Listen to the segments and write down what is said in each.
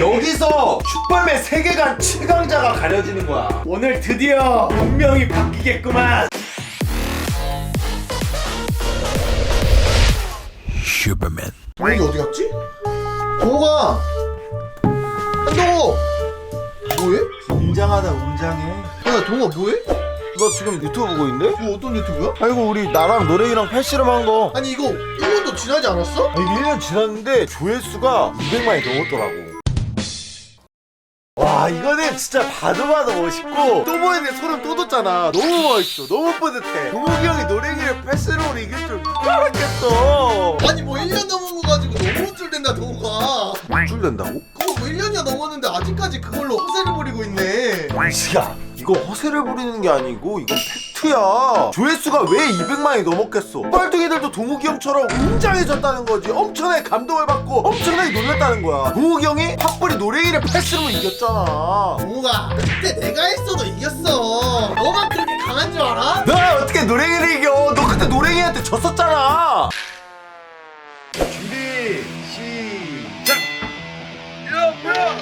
여기서 슈퍼맨 세계관 7강자가 가려지는 거야. 오늘 드디어 운명이 바뀌겠구만. 동욱이 어디 갔지? 동욱아! 한동욱! 뭐해? 웅장하다 웅장해. 야 동욱아 뭐해? 너 지금 유튜브 보고 있는데? 이거 어떤 유튜브야? 아이고 우리 나랑 노랭이랑 팔씨름 한 거. 아니 이거 1년도 지나지 않았어? 아, 이게 1년 지났는데 조회수가 200만이 넘었더라고. 와 이거는 진짜 봐도 봐도 멋있고 또 보는데 소름 돋았잖아. 너무 멋있어 너무 뿌듯해. 동욱이 형이 노랭이를 팔씨름으로 이길 줄 누가 알았겠어. 아니 뭐 1년 넘은 거 가지고 너무 우쭐댄다 동욱아. 출된다고? 그거 뭐 1년이나 넘었는데 아직까지 그걸로 허세를 부리고 있네. 야 이거 허세를 부리는 게 아니고 이건 팩 트야. 조회수가 왜 200만이 넘었겠어? 뻘둥이들도 동욱이 형처럼 웅장해졌다는 거지. 엄청나게 감동을 받고 엄청나게 놀랐다는 거야. 동욱이 형이 팝뿌리 노랭이를 팔씨름으로 이겼잖아. 동욱아 그때 내가 했어도 이겼어. 너만 그렇게 강한 줄 알아? 나 어떻게 노랭이를 이겨? 너 그때 노랭이한테 졌었잖아. 준비 시작! 야 뭐야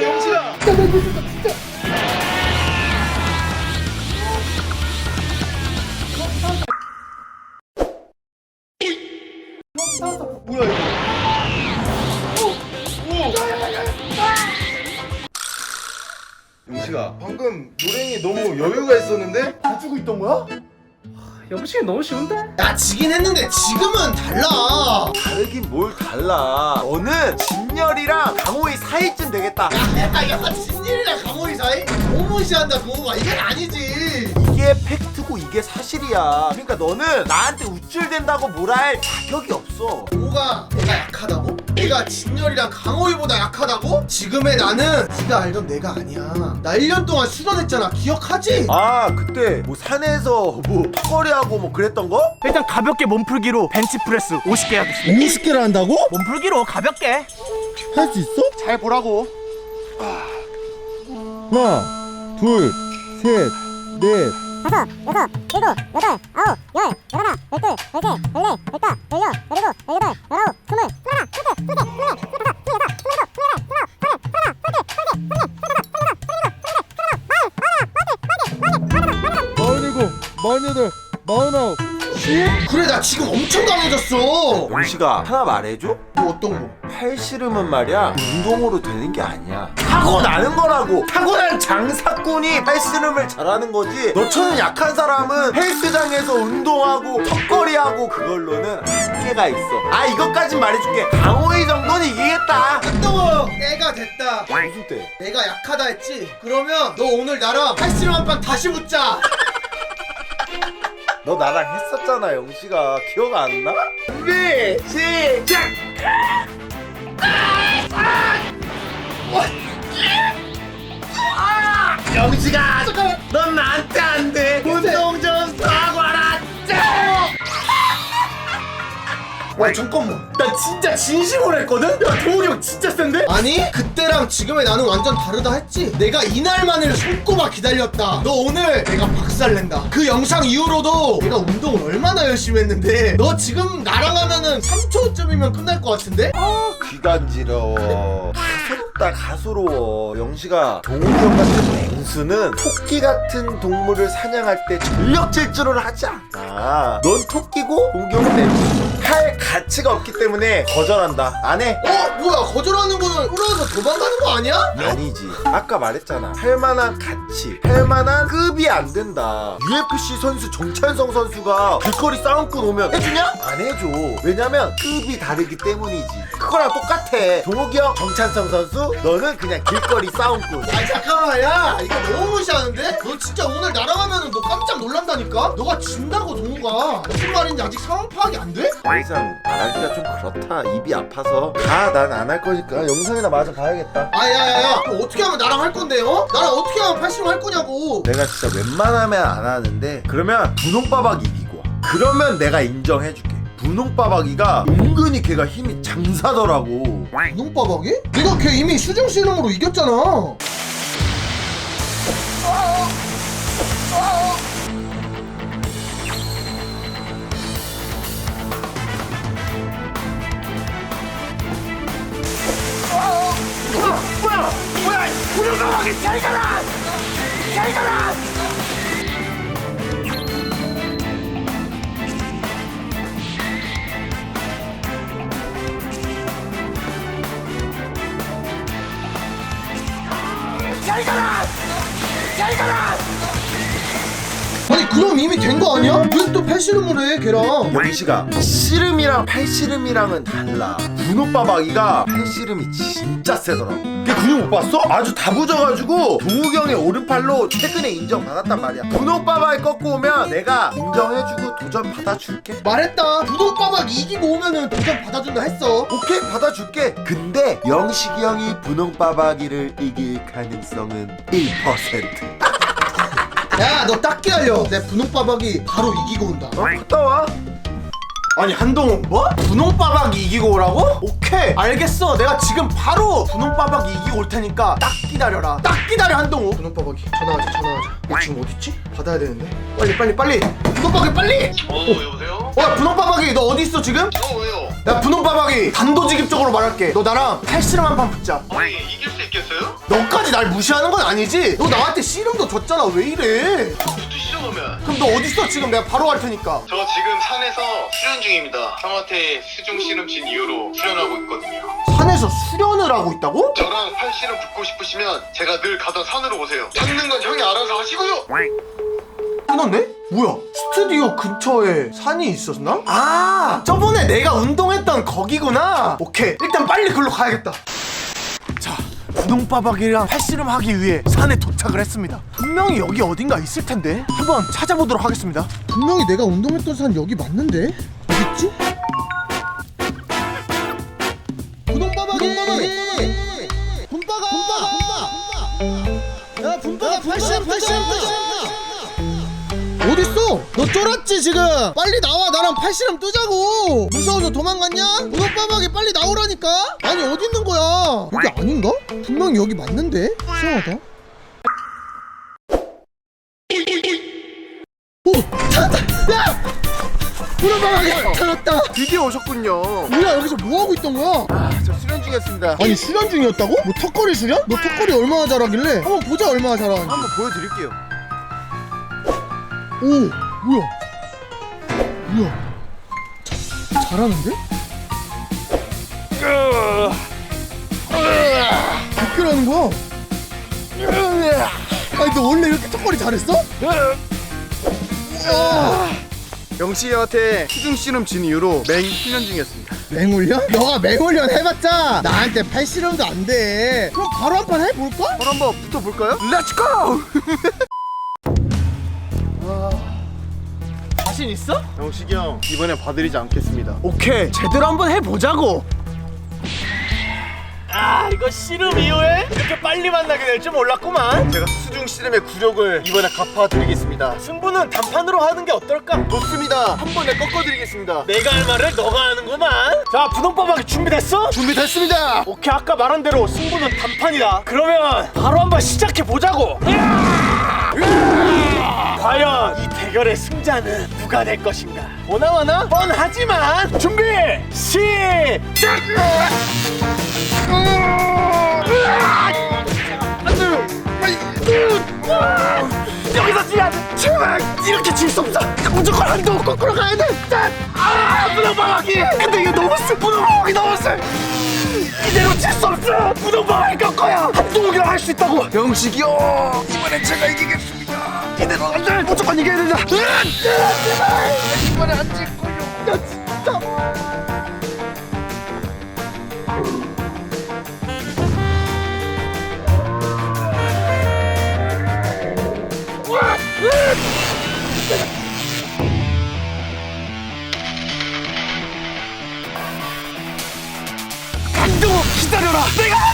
영지야 영식이 너무 쉬운데? 야 지긴 했는데 지금은 달라 다르긴 뭘 달라 너는 진열이랑 강호이 사이쯤 되겠다 야, 야, 진일이랑 강호이 사이? 너무 무시한다, 동호가. 이건 아니지. 이게 팩트고 이게 사실이야 그러니까 너는 나한테 우쭐댄다고 뭐라 할 자격이 없어 동호가 내가 약하다고? 내가 진열이랑 강호이보다 약하다고? 지금의 나는 네가 알던 내가 아니야. 나 1년 동안 수련했잖아. 기억하지? 아 그때 뭐 산에서 뭐 턱걸이하고 뭐 그랬던 거? 일단 가볍게 몸풀기로 벤치프레스 50개 하겠습니다. 50개를 한다고? 몸풀기로 가볍게. 할 수 있어? 잘 보라고 하나, 둘, 셋, 넷. 다섯, 여섯, 일곱, 여덟, 아홉, 열, 열하나, 열둘, 열셋, 열넷, 열다, 열여, 열일곱, 열여덟, 열아홉, 스물, 마흔일곱, 마흔여덟, 마흔아홉. 그래, 나 지금 엄청 강해졌어. 용식아 하나 말해줘? 뭐 어떤 거? 팔씨름은 말이야 운동으로 되는 게 아니야 타고나는 거라고 타고난 장사꾼이 팔씨름을 잘하는 거지 너처럼 약한 사람은 헬스장에서 운동하고 턱걸이하고 그걸로는 한계가 있어 아 이것까진 말해줄게 강호이 정도는 이기겠다 한동호, 내가 됐다. 무슨 때? 내가 약하다 했지? 그러면 너 오늘 나랑 팔씨름 한 판 다시 붙자. 너 나랑 했었잖아 영식아 기억 안 나? 준비 시작 영식아 넌 나한테 안 돼 운동 좀 하고 와라 와 잠깐만. 나 진짜 진심으로 했거든? 야, 도훈이 형 진짜 센데? 아니 그때랑 지금의 나는 완전 다르다 했지 내가 이날만을 손꼽아 기다렸다 너 오늘 내가 박살낸다 그 영상 이후로도 내가 운동을 얼마나 열심히 했는데 너 지금 나랑 하면은 3초쯤이면 끝날 것 같은데? 귀간지러워 가소롭다 가소로워 영식아 동욱이 형 같은 맹수는 토끼 같은 동물을 사냥할 때 전력 질주를 하지 않아 넌 토끼고 동욱이 형은 맹수 할 가치가 없기 때문에 거절한다 안 해 어? 뭐야 거절하는 거는 끌어서 도망가는 거 아니야? 아니지 아까 말했잖아 할 만한 가치 할 만한 급이 안 된다 UFC 선수 정찬성 선수가 길거리 싸움꾼 오면 해주냐? 안 해줘 왜냐면 급이 다르기 때문이지 그거랑 똑같아 동욱이 형 정찬성 선수 너는 그냥 길거리 싸움꾼 아 잠깐만 야 이거 너무 무시하는데? 너 진짜 오늘 하면은 너 깜짝 놀란다니까? 너가 진다고 동우가 무슨 말인지 아직 상황 파악이 안 돼? 더 이상 말하기가 좀 그렇다. 입이 아파서. 가 난 안 할 거니까 영상이나 마저 가야겠다. 아야야야. 어떻게 하면 나랑 할 건데요? 나랑 어떻게 하면 팔씨름 할 거냐고. 내가 진짜 웬만하면 안 하는데 그러면 분홍빠박이 이기고 와. 그러면 내가 인정해줄게. 분홍빠박이가 은근히 걔가 힘이 장사더라고. 분홍빠박이? 네가 걔 이미 수중 씨름으로 이겼잖아 분홍빠박이 잘 가라 잘 가라 잘 가라 잘 가라 아니 그럼 이미 된 거 아니야? 왜 또 팔씨름을 해 걔랑? 영식아 씨름이랑 팔씨름이랑은 달라. 분홍빠박이가 팔씨름이 진짜 세더라고. 걔 근육 못 봤어? 아주 다 부져가지고 동욱이 형의 오른팔로 최근에 인정받았단 말이야. 분홍빠박이 꺾고 오면 내가 인정해주고 도전 받아줄게. 말했다. 부동빠박 이기고 오면은 도전 받아준다 했어. 오케이 받아줄게. 근데 영식이 형이 분홍빠박이를 이길 가능성은 1% 야너딱 기다려 내 분홍 빠박이 바로 이기고 온다 어? 갔다 와 아니 한동훈 뭐? 분홍빠박이 이기고 오라고? 오케이 알겠어 내가 지금 바로 분홍빠박이 이기고 올 테니까 딱 기다려라 딱 기다려 한동훈 분홍빠박이 전화하자 전화하자 얘 지금 어딨지? 받아야 되는데 빨리 빨리 빨리 분홍빠박이 빨리 어 여보세요? 어 분홍빠박이 너 어디 있어 지금? 어 왜요? 야 분홍빠박이 단도직입적으로 말할게 너 나랑 팔씨름 한 판 붙자 아니 이길 수 있겠어요? 너까지 날 무시하는 건 아니지? 너 나한테 씨름도 줬잖아 왜 이래 붙으시죠 그러면. 그럼 너 어딨어? 지금 내가 바로 갈 테니까. 저 지금 산에서 수련 중입니다. 형한테 수중 씨름친 이후로 수련하고 있거든요. 산에서 수련을 하고 있다고? 저랑 팔씨름 붙고 싶으시면 제가 늘 가던 산으로 오세요. 찾는 건 형이 알아서 하시고요. 끊었네? 뭐야? 스튜디오 근처에 산이 있었나? 아! 저번에 내가 운동했던 거기구나. 오케이. 일단 빨리 글로 가야겠다 자 분홍빠박이랑 팔씨름 하기 위해 산에 도착을 했습니다. 분명히 여기 어딘가 있을 텐데 한번 찾아보도록 하겠습니다. 분명히 내가 운동했던 산 여기 맞는데? 어딨지? 분홍빠박이! 분빠가! 분빠 분빠 야 분빠가 팔씨름 팔씨름 어딨어? 너 쫄았지 지금? 빨리 나와 나랑 팔씨름 뜨자고 무서워서 도망갔냐? 분홍빠박이 빨리 나오라니까 아니 어디 있는 거야 여기 아닌가? 분명히 여기 맞는데? 이상하다 오! 찾았다! 야! 분홍빠박이 찾았다 드디어 오셨군요 뭐야 여기서 뭐 하고 있던 거야? 저 수련 중이었습니다 아니 수련 중이었다고? 뭐 턱걸이 수련? 너 턱걸이 얼마나 잘하길래? 한번 보자 얼마나 잘하는지 한번 보여드릴게요 오 뭐야 뭐야 자, 잘하는데? 어떻게 하는 거야? 아니 너 원래 이렇게 턱걸이 잘했어? 우와 영시 형한테 수중 씨름 진 이후로 맹 훈련 중이었습니다 맹훈련? 너가 맹훈련 해봤자 나한테 팔씨름도 안돼 그럼 바로 한 판 해볼까? 바로 한번 붙어볼까요? 렛츠고! 자신 있어? 영식이 형 이번엔 봐드리지 않겠습니다. 오케이. 제대로 한번 해보자고. 아 이거 씨름 이후에 이렇게 빨리 만나게 될 줄 몰랐구만. 제가 수중 씨름의 굴욕을 이번에 갚아드리겠습니다. 승부는 단판으로 하는 게 어떨까? 좋습니다. 한 번에 꺾어드리겠습니다. 내가 할 말을 너가 하는구만. 자 부동빠박이 준비됐어? 준비됐습니다. 오케이 아까 말한 대로 승부는 단판이다. 그러면 바로 한번 시작해보자고. 과연 이 대결의 승자는 누가 될 것인가? 보나마나? 뻔하지만 준비 시작! 여기서 지야 제발 이렇게 질 수 없어. 무조건 한동 거꾸로 가야 돼아 부동방학이. 근데 이거 너무 세 부동방학이 너무 세 이대로 질 수 없어. 부동방학이 꺾어야 한동욱이랑 할 수 있다고. 영식이 형 이번엔 제가 이기겠습니다 이대로 안 돼 무조건 이겨야 된다 이번에 안질 거요 나 진짜 내가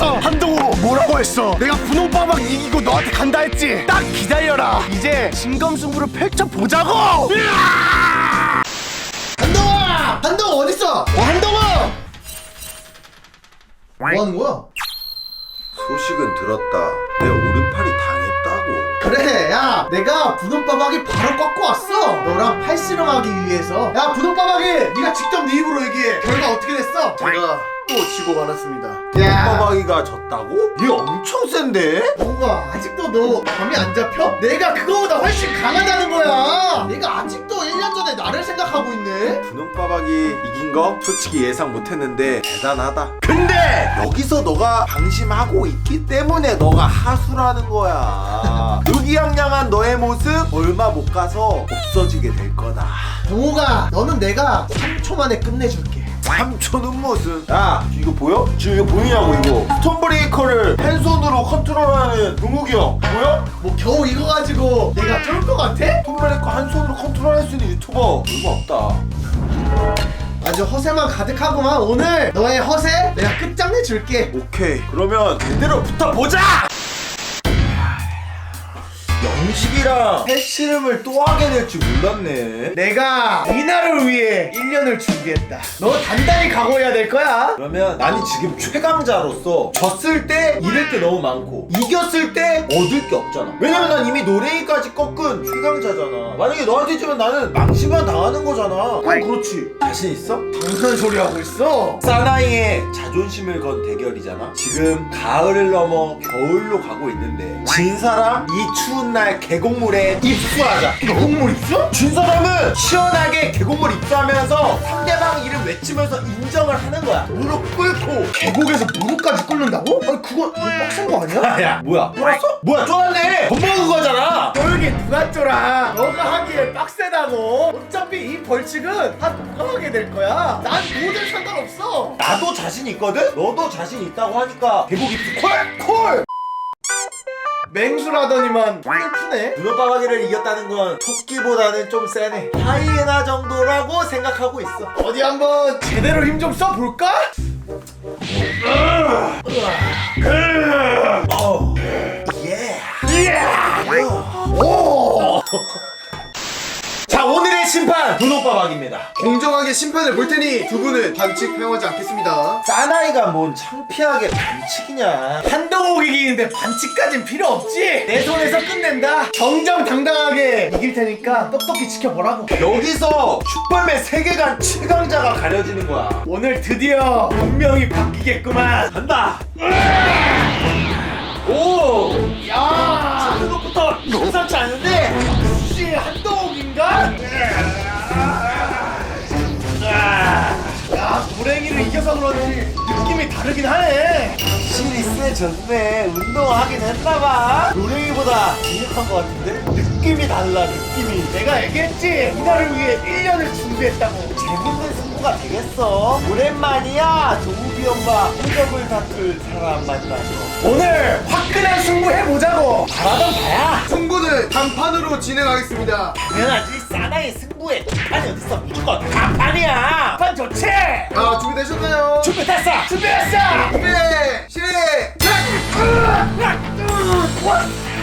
이겼어! 한동우 뭐라고 했어? 내가 분홍빠박 이기고 너한테 간다 했지? 딱 기다려라! 이제 진검승부를 펼쳐보자고! 한동아! 한동아 어딨어? 어 한동아! 뭐 하는 거야? 소식은 들었다. 내 오른팔이 당했다고. 그래 야 내가 분홍빠박이 바로 꺾고 왔어 너랑 팔씨름하기 위해서 야 분홍빠박이 네가 직접 네 입으로 얘기해 결과 어떻게 됐어? 제가 또 지고 말았습니다. 야 빠박이가 졌다고? 얘 엄청 센데? 뭐가 아직도 너 감이 안 잡혀? 내가 그거보다 훨씬 강하다는 거야 내가 아직도 1년 전에 나를 생각하고 있네 분홍빠박이 이긴 거 솔직히 예상 못했는데 대단하다. 근데 여기서 너가 방심하고 있기 때문에 너가 하수라는 거야. 의기양양한 너의 모습 얼마 못 가서 없어지게 될 거다. 동호가 너는 내가 3초 만에 끝내줄게 3초는 무슨? 야 이거 보여? 지금 이거 보이냐고 이거 스톤 브레이커를 한 손으로 컨트롤하는 동욱이 형 보여? 뭐 겨우 이거 가지고 내가 쫄 것 같아? 스톤 브레이커 한 손으로 컨트롤할 수 있는 유튜버 얼마 없다. 아주 허세만 가득하구만 오늘 너의 허세 내가 끝장내 줄게 오케이 그러면 제대로 붙어보자 영식이랑 팔씨름을 또 하게 될 줄 몰랐네. 내가 이날을 위해 1년을 준비했다. 너 단단히 각오해야 될 거야. 그러면 나는 지금 최강자로서 졌을 때 잃을 게 너무 많고 이겼을 때 얻을 게 없잖아. 왜냐면 난 이미 노랭이까지 꺾은 최강자잖아. 만약에 너한테 지면 나는 망신만 당하는 거잖아. 그럼 그렇지. 자신 있어? 무슨 소리 하고 있어? 사나이의 자존심을 건 대결이잖아. 지금 가을을 넘어 겨울로 가고 있는데 진 사람 이 추운 날 계곡물에 입수하자. 계곡물 있어? 진 사람은 시원하게 계곡물 입수하면서 상대방 이름 외치면서 인정을 하는 거야. 무릎 꿇고. 계곡에서 무릎까지 꿇는다고? 아니 그거 너무 빡센 거 아니야? 야, 뭐야? 쫄았어? 뭐야, 쫄았네. 돈 먹은 거잖아. 쫄긴 누가 쫄아 너가 하기에 빡세다고 어차피 이 벌칙은 다 너가 하게 될 거야 난 뭐든 상관없어 나도 자신 있거든. 너도 자신 있다고 하니까 계곡 입수 콜, 콜. 맹수라더니만 손을 푸네 눈오빠가기를 이겼다는 건 토끼보다는 좀 세네. 하이에나 정도라고 생각하고 있어. 어디 한번 제대로 힘 좀 써볼까? 어. 예. 오! 자 오늘의 심판 분홍빠박입니다. 공정하게 심판을 볼 테니 두 분은 반칙 허용하지 않겠습니다. 사나이가 뭔 창피하게 반칙이냐? 한동욱 이 기는데 반칙까진 필요 없지 내 손에서 끝낸다 정정당당하게 이길 테니까 똑똑히 지켜보라고 여기서 슈퍼맨 세계관 최강자가 가려지는 거야. 오늘 드디어 운명이 바뀌겠구만 간다. 오. 야 그것부터 심상치 않은데. 혹시 한동욱인가? 야 고랭이를 이겨서 그런지 느낌이 다르긴 하네 확실히 세졌네. 운동하긴 했나봐. 노랭이보다 강력한 것 같은데? 느낌이 달라 느낌이. 내가 얘기했지 이날을 위해 1년을 준비했다고 재밌는 승부가 되겠어. 오랜만이야. 조우비 형과 호적을 다툴 사람 만나서. 오늘 화끈한 승부 해보자고 바라던 바야. 승부는 단판으로 진행하겠습니다. 당연하지. 사나이 승부에 판이 어딨어. 무조건 단판이야. 판 좋지? 아 준비되셨나요? 준비됐어. 준비했어 준비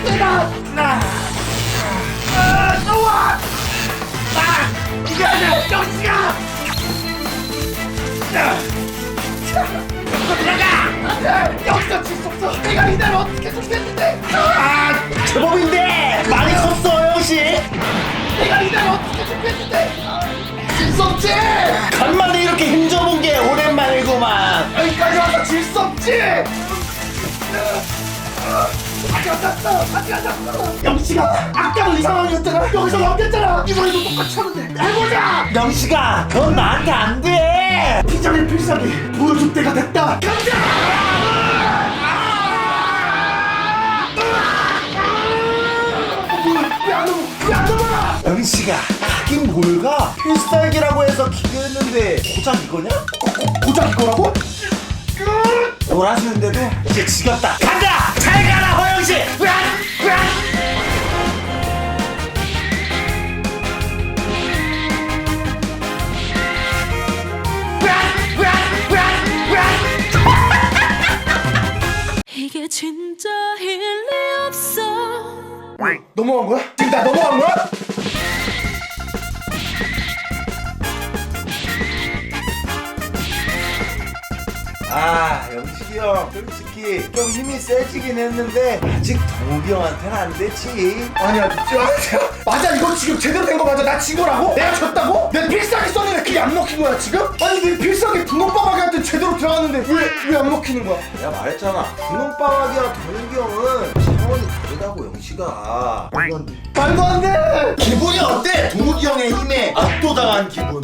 시작! 나. 아, 너와 아 이겨야 돼 영시가 들어가 여기서 질수 없어 내가 이날 어떻게 좋겠는데 아 제법인데 수 없지 간만에 이렇게 힘줘본 게 오랜만이구만. 여기까지 와서 질 수 없지 아직 안 잤어 아직 안 잤어 영시가 아까도 이 상황이었잖아 여기서 넘겼잖아 이번에도 똑같이 하면 돼 해보자 영식아, 넌 나한테 안 돼. 피자의 필살기 보여줄 때가 됐다 가자 왜안 넘어 왜안 넘어 영식아, 하긴 뭘가? 필살기라고 해서 기대했는데 고작 이거냐? 고 작 이거라고? 놀아주는데도 이제 지겹다. 간다. 잘 가라 허영씨. 이게 진짜 일리 없어 넘어간 거야? 지금 나 넘어간 거야? 아, 영식이 형 솔직히 좀 힘이 세지긴 했는데 아직 동욱이 형한테는 안 되지 아니야 진짜 맞아 이거 지금 제대로 된 거 맞아 나 지거라고? 내가 졌다고? 내 필살기 썼는데 그게 안 먹힌 거야 지금? 아니 내 필살기 분홍빠박이한테 제대로 들어갔는데 왜 왜 안 먹히는 거야? 내가 말했잖아 분홍방학이랑 동욱이 형은 차원이 다르다고 영식아 말도 안 돼 기분이 어때? 동욱이 형의 힘에 압도당한 기분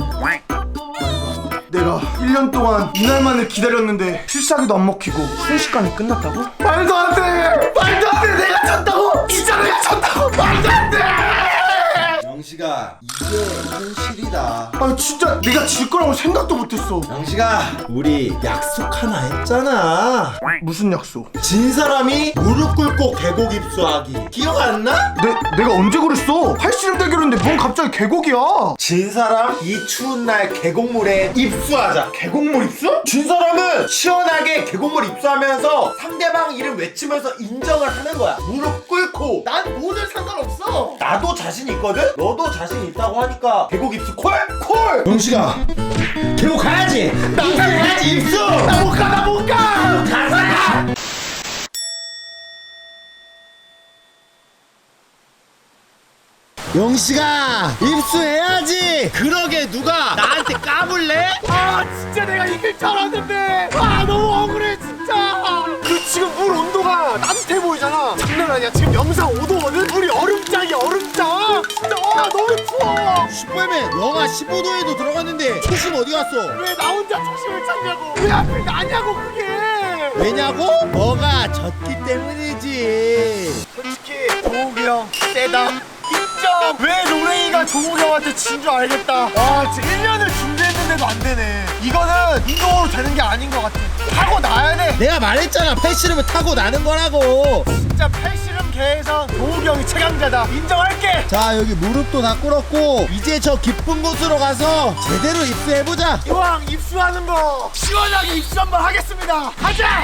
1년 동안 이날만을 기다렸는데 필살기도 안 먹히고 순식간에 끝났다고? 말도 안 돼! 말도 안 돼! 내가 졌다고! 진짜 내가 졌다고! 말도 안 돼! 영식아 이게 현실이다 아 진짜 내가 질 거라고 생각도 못했어 영식아 우리 약속 하나 했잖아 무슨 약속? 진 사람이 무릎 꿇고 계곡 입수하기 기억 안 나? 내, 내가 언제 그랬어? 팔씨름 대결인데 뭔 갑자기 계곡이야 진 사람 이 추운 날 계곡물에 입수하자 계곡물 입수? 진 사람은 시원하게 계곡물 입수하면서 상대방 이름 외치면서 인정을 하는 거야 무릎 꿇고 난 뭐든 상관없어 나도 자신 있거든? 너도 자신 있다고 하니까 계곡 입수 콜? 콜! 영식아 계곡 가야지. 나도 가야지. 입수! 나 못 가 나 못가. 가자. 영식아 입수해야지. 그러게 누가 나한테 까불래? 아 진짜 내가 이길 줄 알았는데. 아 너무 억울해 진짜. 그 지금 물 온도가 따뜻해 보이잖아. 장난 아니야. 지금 영상 5도거든 영하 15도에도 들어갔는데 초심 어디 갔어? 왜 나 혼자 초심을 찾냐고. 그 왜 하필 나냐고 그게. 왜냐고? 뭐가 졌기 때문이지. 솔직히 조국이 형 세다. 인정. 왜 노랭이가 조국이 형한테 진 줄 알겠다. 와 지금 1년을 준비했는데도 안 되네. 이거는 인공으로 되는 게 아닌 것 같아. 타고 나야 돼. 내가 말했잖아. 패시름을 타고 나는 거라고. 진짜 80 대해서 도우경이 최강자다. 인정할게. 자 여기 무릎도 다 꿇었고 이제 저 깊은 곳으로 가서 제대로 입수해보자. 이왕 입수하는 거 시원하게 입수 한번 하겠습니다. 가자!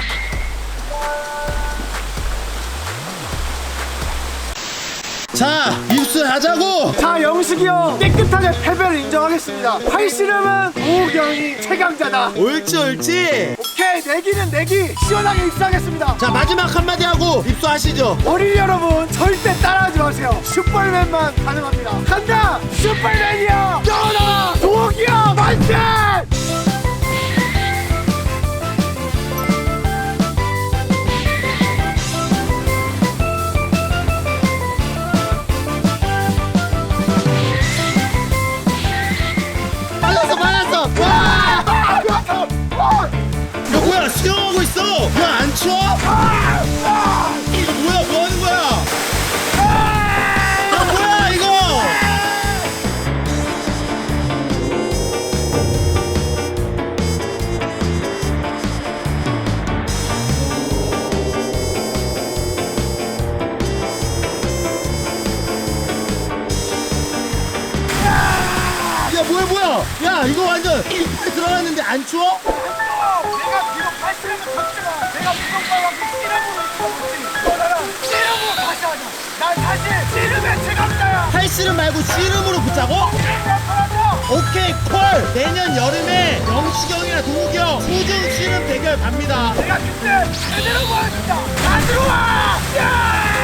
자 입수하자고! 자 영식이 형 깨끗하게 패배를 인정하겠습니다. 팔씨름은 우경이 최강자다. 옳지 옳지! 오케이 내기는 내기 시원하게 입수하겠습니다. 자 마지막 한마디 하고 입수하시죠. 어린이 여러분 절대 따라하지 마세요. 슈퍼맨만 가능합니다. 간다! 슈퍼맨이야! 영원아! 동욱이야! 만세 야안 추워? 이거 뭐야 뭐 하는 거야 야 뭐야 이거 야 뭐야 뭐야 야 이거 완전 입에 들어갔는데 안 추워? 팔씨름은 졌지만 내가 무덤바닥에 씨름으로 이끌어줬지 너 나랑 씨름으로 다시 하자 난 사실 씨름의 최강자야 팔씨름 말고 씨름으로 붙자고? 오케이 콜 내년 여름에 영식형이랑 동욱이 형 수중 씨름 대결 갑니다 내가 그때 제대로 보여준다 다 들어와 야!